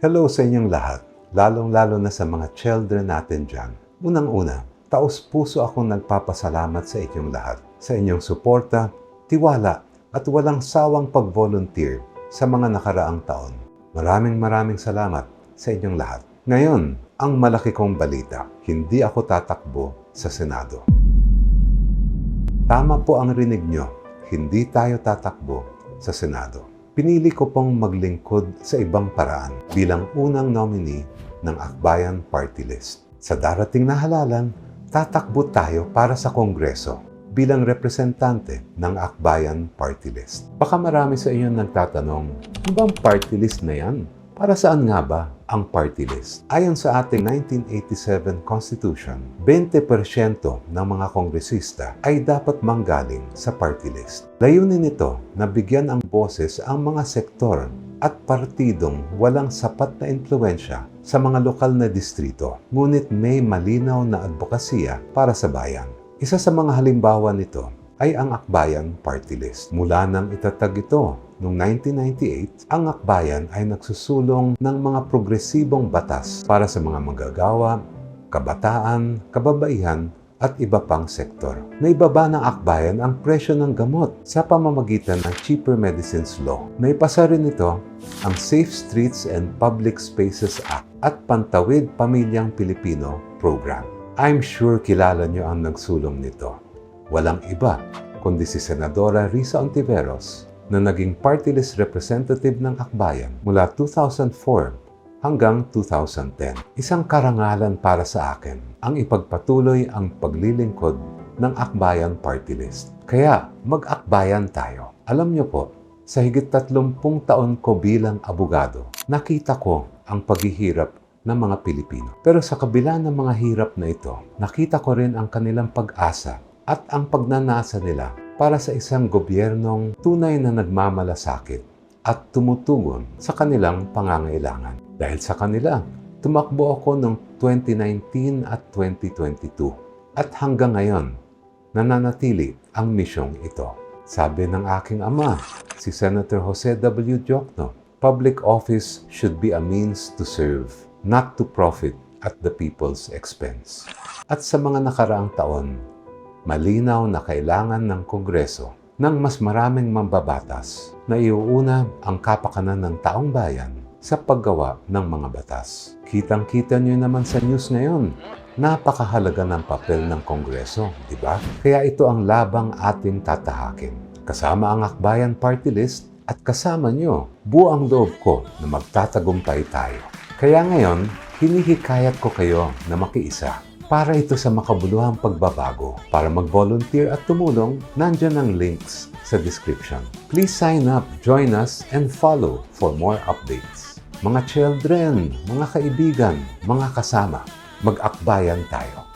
Hello sa inyong lahat, lalong-lalo na sa mga children natin dyan. Unang-una, taos puso akong nagpapasalamat sa inyong lahat, sa inyong suporta, tiwala, at walang sawang pag-volunteer sa mga nakaraang taon. Maraming maraming salamat sa inyong lahat. Ngayon, ang malaki kong balita, hindi ako tatakbo sa Senado. Tama po ang rinig nyo, hindi tayo tatakbo sa Senado. Pinili ko pong maglingkod sa ibang paraan bilang unang nominee ng Akbayan Party List. Sa darating na halalan, tatakbo tayo para sa Kongreso bilang representante ng Akbayan Party List. Baka marami sa inyo nagtatanong, ano bang party list na yan? Para saan nga ba ang party list? Ayon sa ating 1987 Constitution, 20% ng mga kongresista ay dapat manggaling sa party list. Layunin nito na bigyan ang boses ang mga sektor at partidong walang sapat na impluensya sa mga lokal na distrito, ngunit may malinaw na advokasya para sa bayan. Isa sa mga halimbawa nito ay ang Akbayan Party List. Mula nang itatag ito noong 1998, ang Akbayan ay nagsusulong ng mga progresibong batas para sa mga manggagawa, kabataan, kababaihan, at iba pang sektor. Naibaba ng akbayan ang presyo ng gamot sa pamamagitan ng Cheaper Medicines Law. Naipasa rin ito ang Safe Streets and Public Spaces Act at Pantawid Pamilyang Pilipino Program. I'm sure kilala nyo ang nagsulong nito. Walang iba kundi si Senadora Risa Ontiveros na naging party list representative ng Akbayan mula 2004 hanggang 2010. Isang karangalan para sa akin ang ipagpatuloy ang paglilingkod ng Akbayan Party List. Kaya mag-akbayan tayo. Alam niyo po, sa higit 30 taon ko bilang abogado, nakita ko ang paghihirap ng mga Pilipino. Pero sa kabila ng mga hirap na ito, nakita ko rin ang kanilang pag-asa at ang pagnanasa nila para sa isang gobyernong tunay na nagmamalasakit at tumutugon sa kanilang pangangailangan. Dahil sa kanila, tumakbo ako noong 2019 at 2022. At hanggang ngayon, nananatili ang misyong ito. Sabi ng aking ama, si Senator Jose W. Diokno, public office should be a means to serve, not to profit at the people's expense. At sa mga nakaraang taon, malinaw na kailangan ng Kongreso ng mas maraming mambabatas na iuuna ang kapakanan ng taong bayan sa paggawa ng mga batas. Kitang-kita nyo naman sa news ngayon, napakahalaga ng papel ng Kongreso, di ba? Kaya ito ang labang ating tatahakin. Kasama ang Akbayan Party List at kasama nyo, buo ang loob ko na magtatagumpay tayo. Kaya ngayon, hinihikayat ko kayo na makiisa para ito sa makabuluhang pagbabago. Para mag-volunteer at tumulong, nandyan ang links sa description. Please sign up, join us, and follow for more updates. Mga children, mga kaibigan, mga kasama, mag-akbayan tayo.